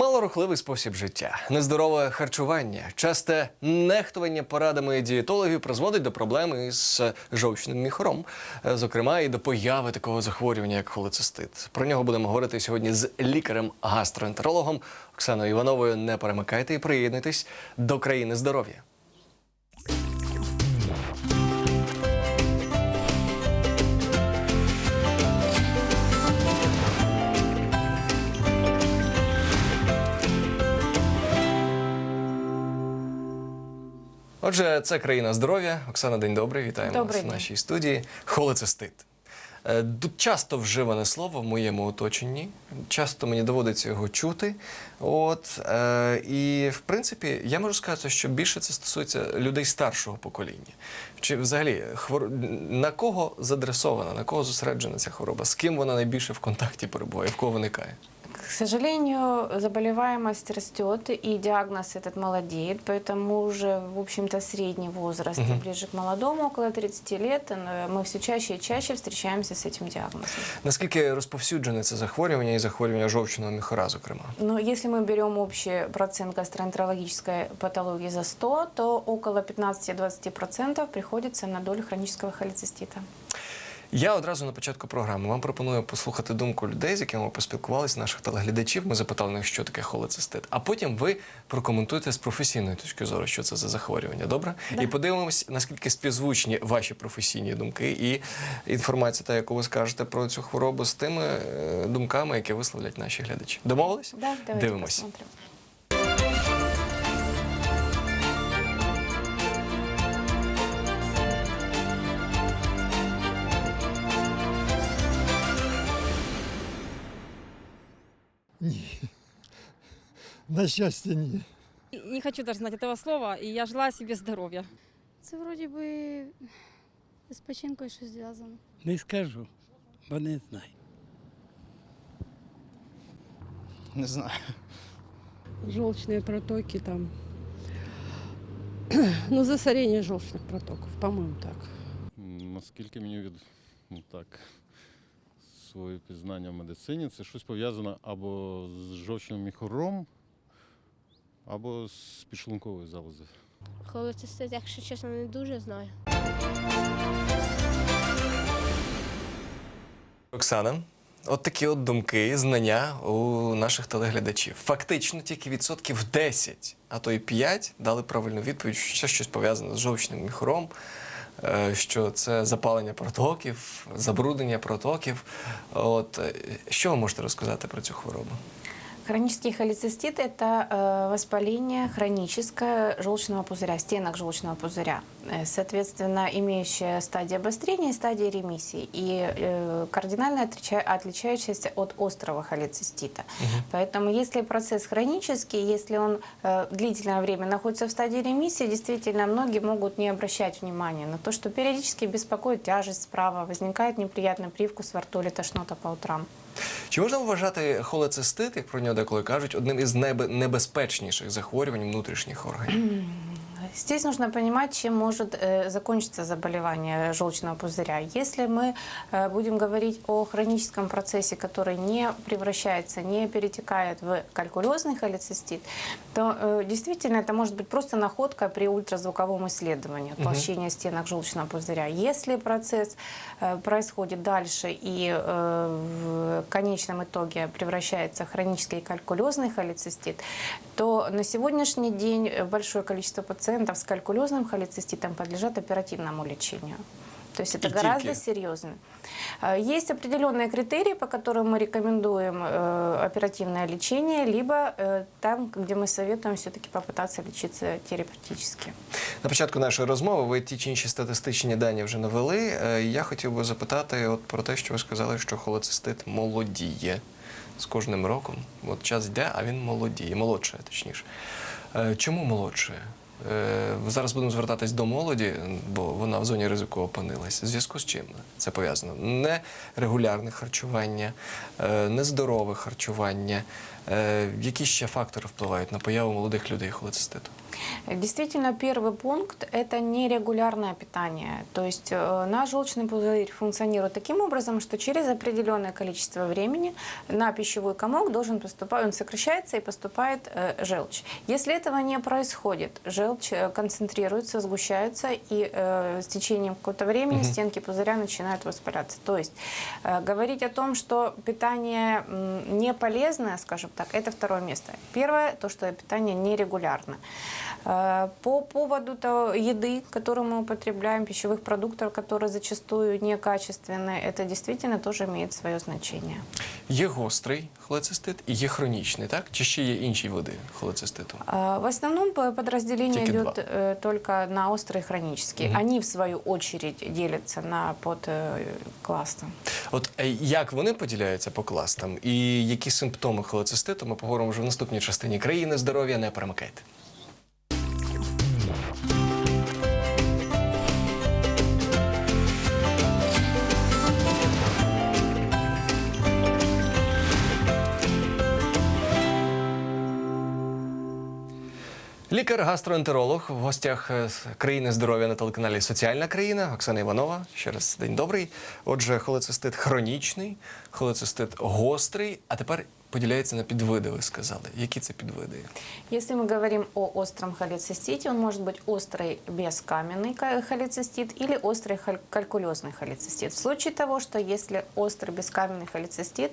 Малорухливий спосіб життя, нездорове харчування, часте нехтування порадами дієтологів призводить до проблеми із жовчним міхором, е, зокрема і до появи такого захворювання, як холецистит. Про нього будемо говорити сьогодні з лікарем-гастроентерологом Оксаною Івановою. Не перемикайте і приєднуйтесь до країни здоров'я. Отже, це країна здоров'я. Оксана, день добрий. Вітаємо Добрий вас в нашій студії. Холецистит. Е, Часто вживане слово в моєму оточенні. Часто мені доводиться його чути. От е, і в принципі, я можу сказати, що більше це стосується людей старшого покоління. Чи взагалі хвор... на кого задресована, на кого зосереджена ця хвороба? З ким вона найбільше в контакті перебуває, в кого виникає? К сожалению, заболеваемость растет, и диагноз этот молодеет, поэтому уже, в общем-то, средний возраст, ближе к молодому, около 30 лет, э, мы все чаще и чаще встречаемся с этим диагнозом. Наскільки розповсюджене це захворювання і захворювання жовчного міхора, зокрема? Но если мы берем общий процент гастроэнтерологической патологии за 100, то около 15-20% приходится на долю хронического холецистита. Я одразу на початку програми вам пропоную послухати думку людей, з якими ми поспілкувалися, наших телеглядачів. Ми запитали них, що таке холецистит. А потім ви прокоментуєте з професійної точки зору, що це за захворювання. Добре? Да. І подивимось, наскільки співзвучні ваші професійні думки і інформація, та яку ви скажете про цю хворобу, з тими е, думками, які висловлять наші глядачі. Домовились? Да, Дивимось. посмотрим. На щастя, ні. Не хочу даже знать этого слова, и я желаю себе здоровья. Це вроді би з печінкою щось зв'язано. Не скажу, бо не знаю. Не знаю. желчные протоки там. Ну, засорение желчных протоков, по-моему, так. М, Наскільки мені від ну, так, своє пізнання в медицині, це щось пов'язане або з жовчним міхором, або з підшлунковою залозою. Холецистит, якщо чесно, не дуже знаю. Оксана, от такі от думки, знання у наших телеглядачів. Фактично тільки відсотків 10, а то й 5 дали правильну відповідь, що це щось пов'язане з жовчним міхором, що це запалення протоків, забруднення протоків. От е, що ви можете розказати про цю хворобу? Хронический холецистит – это э, воспаление хроническое желчного пузыря, стенок желчного пузыря. Э, Соответственно, имеющая стадия обострения и стадия ремиссии. И э, кардинально отлича- отличающаяся от острого холецистита. Поэтому если процесс хронический, если он длительное время находится в стадии ремиссии, действительно, многие могут не обращать внимания на то, что периодически беспокоит тяжесть справа, возникает неприятный привкус во рту или тошнота по утрам. Чи можна вважати холецистит, як про нього деколи кажуть, одним із небезпечніших захворювань внутрішніх органів? Здесь нужно понимать, чем может э, закончиться заболевание желчного пузыря. Если мы э, будем говорить о хроническом процессе, который не превращается, не перетекает в калькулезный холецистит, то э, действительно это может быть просто находка при ультразвуковом исследовании толщения стенок желчного пузыря. Если процесс э, происходит дальше и э, в конечном итоге превращается в хронический калькулезный холецистит, то на сегодняшний день э, большое количество пациентов с калькулезным холециститом подлежат оперативному лечению. То есть это И гораздо тільки? серьезно. Э, Есть определенные критерии, по которым мы рекомендуем э, оперативное лечение, либо э, там, где мы советуем все-таки попытаться лечиться терапевтически. На початку нашої розмови ви ті чи інші статистичні дані вже навели. Е, Я хотів би запитати от про те, що ви сказали, що холецистит молодіє з кожним роком. От час йде, а він молодіє, молодше, точніше. Е, Чому молодше? Е, Зараз будемо звертатись до молоді, бо вона в зоні ризику опинилась. В зв'язку з чим це пов'язано? Нерегулярне харчування, е, нездорове харчування, які ще фактори впливають на появу молодих людей холециститу? Действительно, первый пункт – это нерегулярное питание. То есть э, наш желчный пузырь функционирует таким образом, что через определенное количество времени на пищевой комок должен поступать, он сокращается и поступает э, желчь. Если этого не происходит, желчь э, концентрируется, сгущается, и э, с течением какого-то времени стенки пузыря начинают воспаляться. То есть э, говорить о том, что питание м, не полезное, скажем так, это второе место. Первое, то, что питание нерегулярно. Э, По поводу того, еды, которую мы употребляем, пищевых продуктов, которые зачастую некачественные, это действительно тоже имеет свое значение. Є гострий холецистит і є хронічний, так? Чи ще є інші види холециститу? А, В основном по- подразделение Только идет два. э, только на острые и хронические. Мгм. Они, в свою очередь, делятся на подклассы. От е, як вони поділяються по кластам, і які симптоми холециститу ми поговоримо вже в наступній частині країни здоров'я. Не перемикайте. Лікар-гастроентеролог в гостях е, країни здоров'я на телеканалі Соціальна країна Оксана Іванова. Ще раз день добрий. Отже, холецистит хронічний, холецистит гострий, а тепер поділяється на підвиди. Ви сказали. Які це підвиди? Если мы говорим о остром холецистите, он может быть острый бескаменный ка- холецистит или острый халь- калькулезный холецистит. В случае того, что если острый бескаменный холецистит,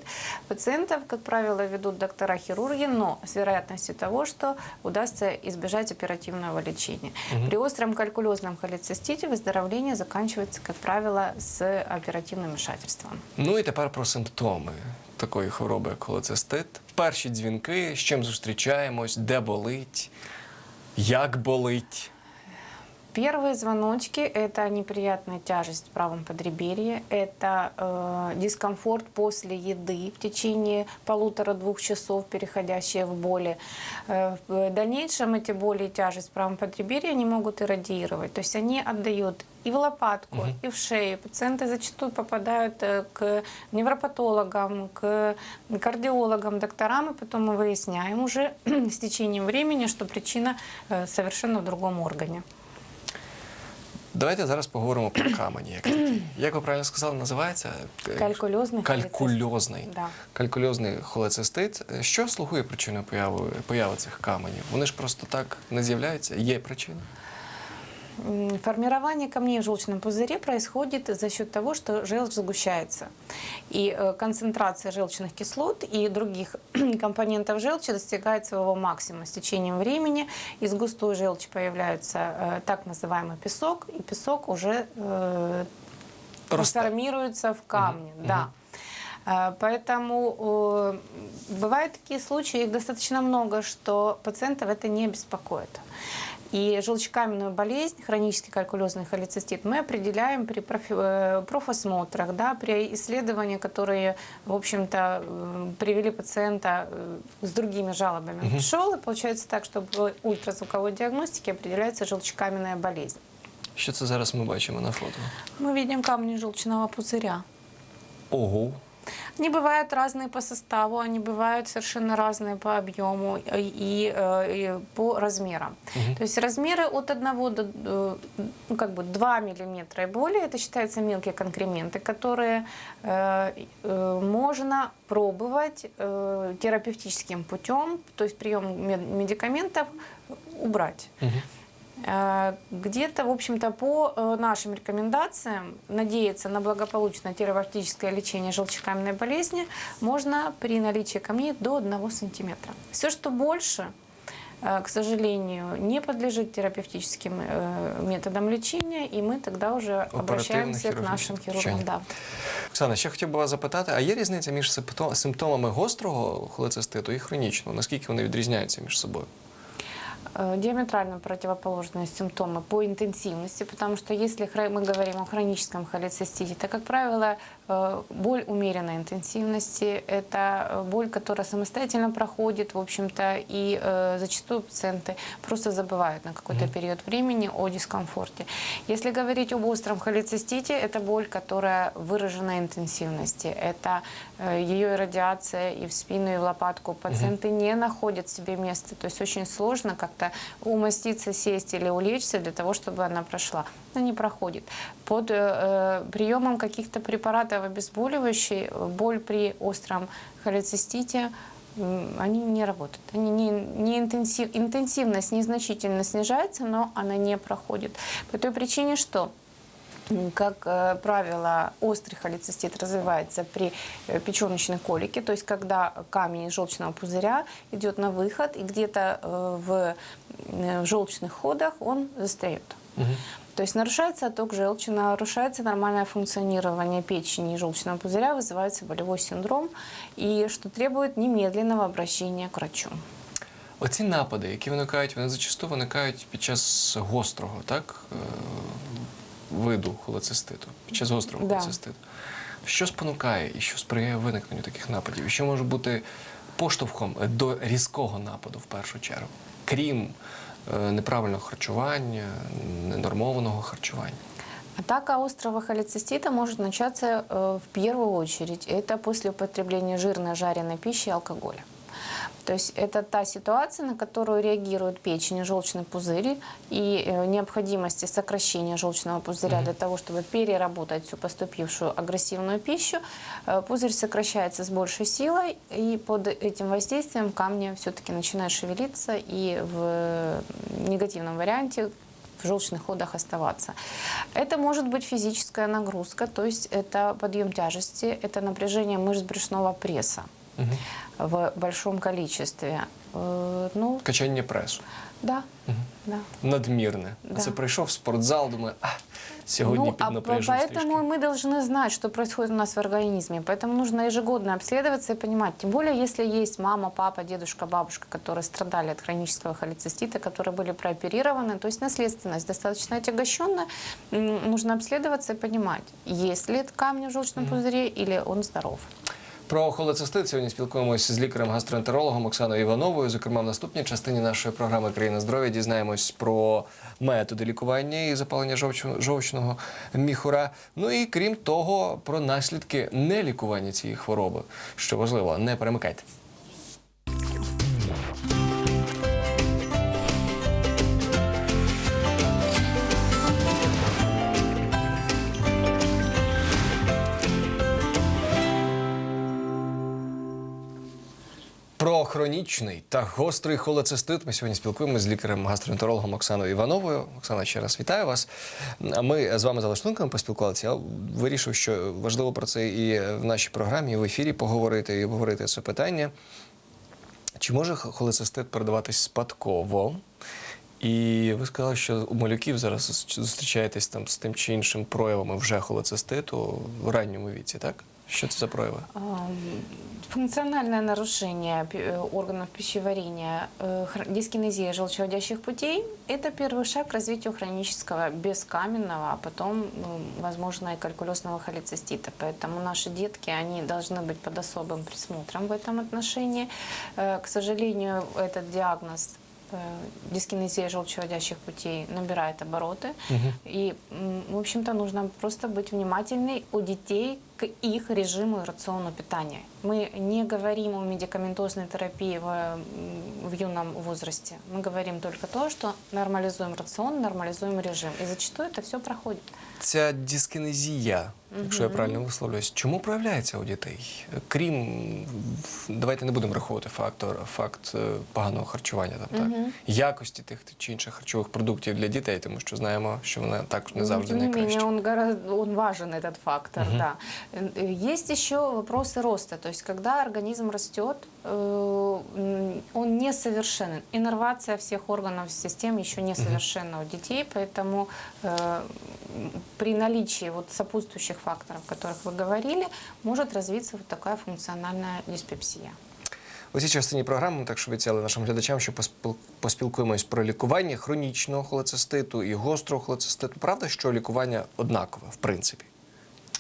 пациентов, как правило, ведут доктора-хирурги, но с вероятностью того, что удастся избежать оперативного лечения. При остром калькулезном холецистите выздоровление заканчивается, как правило, с оперативным вмешательством. Ну і тепер про симптоми Такої хвороби, як холецистит. Перші дзвінки, з чим зустрічаємось, де болить, як болить. Первые звоночки – это неприятная тяжесть в правом подреберье, это э, дискомфорт после еды в течение полутора-двух часов, переходящие в боли. Э, в дальнейшем эти боли и тяжесть в правом подреберье они могут иррадиировать, то есть они отдают и в лопатку, и в шею. Пациенты зачастую попадают э, к невропатологам, к кардиологам, докторам, и потом мы выясняем уже с течением времени, что причина э, совершенно в другом органе. Давайте зараз поговоримо про камені. Як, як ви правильно сказали, називається? Е, Калькульозний Калькульозний. Да. Калькульозний холецистит. Що слугує причиною появи, появи цих каменів? Вони ж просто так не з'являються. Є причина. Формирование камней в желчном пузыре происходит за счет того, что желчь сгущается. И э, концентрация желчных кислот и других компонентов желчи достигает своего максимума с течением времени. Из густой желчи появляется э, так называемый песок, и песок уже э, трансформируется в камни. Да. Э, Поэтому бывают такие случаи, их достаточно много, что пациентов это не беспокоит. И желчекаменную болезнь, хронический калькулезный холецистит, мы определяем при профи- э, профосмотрах, да, при исследованиях, которые, в общем-то, э, привели пациента э, с другими жалобами. Он Пришел, и получается так, что в ультразвуковой диагностике определяется желчекаменная болезнь. Що це зараз ми бачимо на фото? Мы видим камни желчного пузыря. Ого. Они бывают разные по составу, они бывают совершенно разные по объему и, и, э, и по размерам. То есть размеры от 1 до э, ну, как бы 2 миллиметра и более, это считаются мелкие конкременты, которые э, э, можно пробовать э, терапевтическим путем, то есть прием мед- медикаментов убрать. Э, Где-то, в общем-то, по э, нашим рекомендациям надеяться на благополучное терапевтическое лечение желчекаменной болезни можно при наличии камней до 1 сантиметра. Все, что больше, э, к сожалению, не подлежит терапевтическим э, методам лечения, и мы тогда уже обращаемся к нашим хирургическим хирургам. вчениям. Да. Оксана, ще хотів би вас запитати, а є різниця між симпто- симптомами гострого холециститу і хронічного? Наскільки вони відрізняються між собою? Э, Диаметрально противоположные симптомы по интенсивности, потому что если мы говорим о хроническом холецистите, то, как правило, э, боль умеренной интенсивности – это э, боль, которая самостоятельно проходит, в общем-то, и зачастую пациенты просто забывают на какой-то период времени о дискомфорте. Если говорить об остром холецистите, это боль, которая выраженной интенсивности. Это ее иррадиация и в спину, и в лопатку. Пациенты не находят себе места. То есть очень сложно как-то умоститься, сесть или улечься для того, чтобы она прошла. Она не проходит. Под э, э, приемом каких-то препаратов обезболивающих боль при остром холецистите м, они не работают. Они не, не интенсив, интенсивность незначительно снижается, но она не проходит. По той причине, что М, как э, правило, острый холецистит развивается при э, печеночной колике, то есть когда камень из желчного пузыря идет на выход и где-то э, в, э, в желчных ходах он застряет. То есть нарушается отток желчи, нарушается нормальное функционирование печени и желчного пузыря, вызывается болевой синдром, и что требует немедленного обращения к врачу. Оці напади, які виникають, вони зачасту виникають під час гострого, так? е, Виду холециститу, під час гострого Да. холециститу. Що спонукає і що сприяє виникненню таких нападів? І що може бути поштовхом до різкого нападу в першу чергу, крім е, неправильного харчування, ненормованого харчування? Атака острого холецистита может начаться э, в первую очередь. Это после употребления жирной жареной пищи и алкоголя. То есть это та ситуация, на которую реагирует печень и желчный пузырь, и э, необходимости сокращения желчного пузыря для того, чтобы переработать всю поступившую агрессивную пищу. Э, Пузырь сокращается с большей силой, и под этим воздействием камни все-таки начинают шевелиться и в негативном варианте в желчных ходах оставаться. Это может быть физическая нагрузка, то есть это подъем тяжести, это напряжение мышц брюшного пресса в большом количестве. Э, Ну, Качання пресу. да, да. Надмірне. Да. Це прийшов в спортзал, думаю, а сьогодні Ну, а по- піднапряжусь поэтому трішки. мы должны знать, что происходит у нас в организме. Поэтому нужно ежегодно обследоваться и понимать. Тем более, если есть мама, папа, дедушка, бабушка, которые страдали от хронического холецистита, которые были прооперированы, то есть наследственность достаточно отягощенная, м, нужно обследоваться и понимать, есть ли камни в желчном пузыре или он здоров. Про холецистит сьогодні спілкуємося з лікарем-гастроентерологом Оксаною Івановою. Зокрема, в наступній частині нашої програми Країна здоров'я дізнаємось про методи лікування і запалення жовчного міхура. Ну і крім того, про наслідки нелікування цієї хвороби. Що важливо, не перемикайте. Хронічний та гострий холецистит ми сьогодні спілкуємося з лікарем-гастроентерологом Оксаною Івановою. Оксана, ще раз вітаю вас. Ми з вами за лаштунками поспілкувалися. Я вирішив, що важливо про це і в нашій програмі, і в ефірі поговорити і обговорити це питання. Чи може холецистит передаватись спадково? І ви сказали, що у малюків зараз зустрічаєтесь там з тим чи іншим проявами вже холециститу в ранньому віці, так? Що це за прояви? Ам, Функциональное нарушение э, органов пищеварения, э, дискинезия желчеводящих путей – это первый шаг к развитию хронического бескаменного, а потом, ну, возможно, и калькулезного холецистита. Поэтому наши детки, они должны быть под особым присмотром в этом отношении. Э, К сожалению, этот диагноз дискинезия желчеводящих путей набирает обороты. И, м, в общем-то, нужно просто быть внимательной у детей к их режиму и рациону питания. Мы не говорим о медикаментозной терапии в, м, в юном возрасте. Мы говорим только то, что нормализуем рацион, нормализуем режим. И зачастую это все проходит. Ця дискінезія, якщо я правильно висловлююсь, чому проявляється у дітей? Крім давайте не будемо рахувати фактор, факт е, поганого харчування, там так якості тих чи інших харчових продуктів для дітей, тому що знаємо, що вона також не Но, завжди тем не найкраща. менее, он, гораздо, он важен, этот фактор, да. Э, Есть еще вопросы роста. То есть, когда организм растет, э, м, он несовершенен. Иннервация всех органов систем еще несовершенна у детей, поэтому э, м, при наличии вот сопутствующих факторов, о которых вы говорили, может развиться вот такая функциональная диспепсия. У цій частині програми ми також обіцяли нашим глядачам, що поспіл- поспілкуємось про лікування хронічного холециститу і гострого холециститу. Правда, що лікування однакове, в принципі,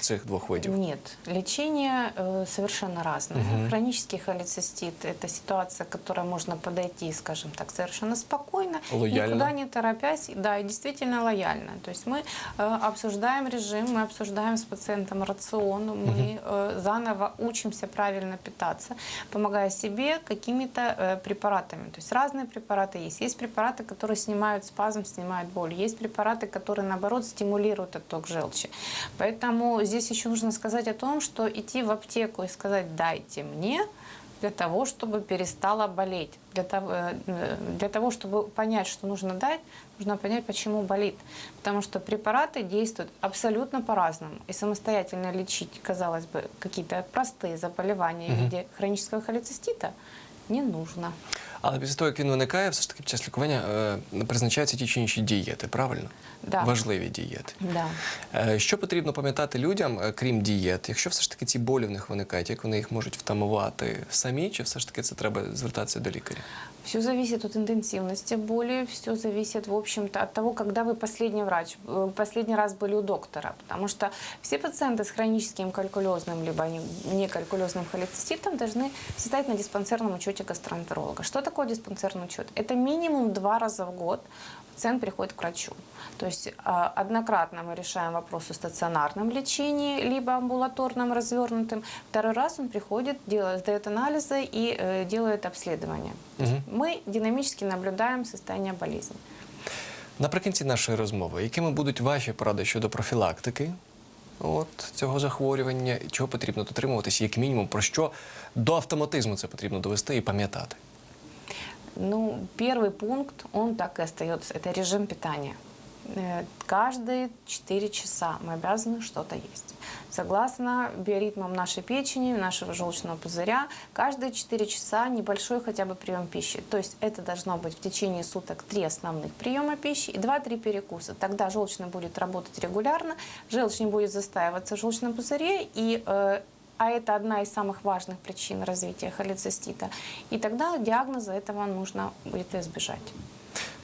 цих двох видів? Нет, лечение э, совершенно разное. Хронический холецистит – это ситуация, к которой можно подойти, скажем так, совершенно спокойно, Лояльно. никуда не торопясь, да, и действительно лояльно. То есть мы э, обсуждаем режим, мы обсуждаем с пациентом рацион, мы э, заново учимся правильно питаться, помогая себе какими-то э, препаратами. То есть разные препараты есть. Есть препараты, которые снимают спазм, снимают боль. Есть препараты, которые, наоборот, стимулируют отток желчи. Поэтому здесь еще нужно сказать о том, что идти в аптеку и сказать «дайте мне», для того, чтобы перестала болеть. Для того, э, для того, чтобы понять, что нужно дать, нужно понять, почему болит. Потому что препараты действуют абсолютно по-разному. И самостоятельно лечить, казалось бы, какие-то простые заболевания в виде хронического холецистита не нужно. Але після того, як він виникає, все ж таки під час лікування е, призначаються ті чи інші дієти, правильно? Да. Важливі дієти. Да. Е, Що потрібно пам'ятати людям, е, крім дієт, якщо все ж таки ці болі в них виникають, як вони їх можуть втамувати самі, чи все ж таки це треба звертатися до лікаря? Все зависит от интенсивности боли, все зависит, в общем-то, от того, когда вы последний врач, э, последний раз были у доктора. Потому что все пациенты с хроническим калькулезным либо не- некалькулезным холециститом должны состоять на диспансерном учете гастроэнтеролога. Что такое диспансерный учет? Это минимум два раза в год пациент приходит к врачу. То есть а, однократно мы решаем вопрос о стационарном лечении, либо амбулаторном развернутым. Второй раз он приходит, делает, сдает анализы и э, делает обследование. То есть Мы динамически наблюдаем состояние болезни. Наприкінці нашої розмови, якими будуть ваші поради щодо профілактики от, цього захворювання, і чого потрібно дотримуватися, як мінімум, про що до автоматизму це потрібно довести і пам'ятати? Ну, первый пункт, он так и остается, это режим питания. Э, Каждые 4 часа мы обязаны что-то есть. Согласно биоритмам нашей печени, нашего желчного пузыря, каждые 4 часа небольшой хотя бы прием пищи. То есть это должно быть в течение суток 3 основных приема пищи и 2-3 перекуса. Тогда желчный будет работать регулярно, желчь не будет застаиваться в желчном пузыре и э, а это одна из самых важных причин развития холецистита. И тогда диагноза этого нужно будет избежать.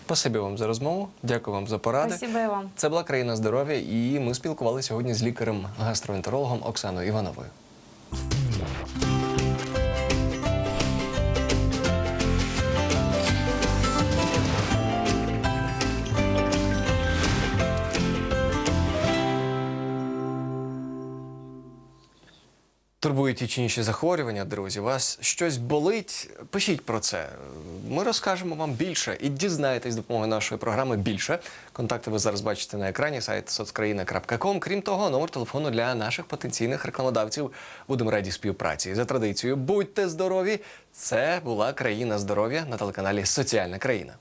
Спасибі вам за розмову, дякую вам за поради. Спасибо и вам. Це була країна здоров'я, і ми спілкувалися сьогодні з лікарем-гастроентерологом Оксаною Івановою. Турбують ті чи інші захворювання, друзі. Вас щось болить? Пишіть про це. Ми розкажемо вам більше і дізнаєтесь допомогою нашої програми більше. Контакти ви зараз бачите на екрані сайт соцкраїна.ком. Крім того, номер телефону для наших потенційних рекламодавців. Будемо раді співпраці. За традицією, будьте здорові! Це була країна здоров'я на телеканалі Соціальна країна.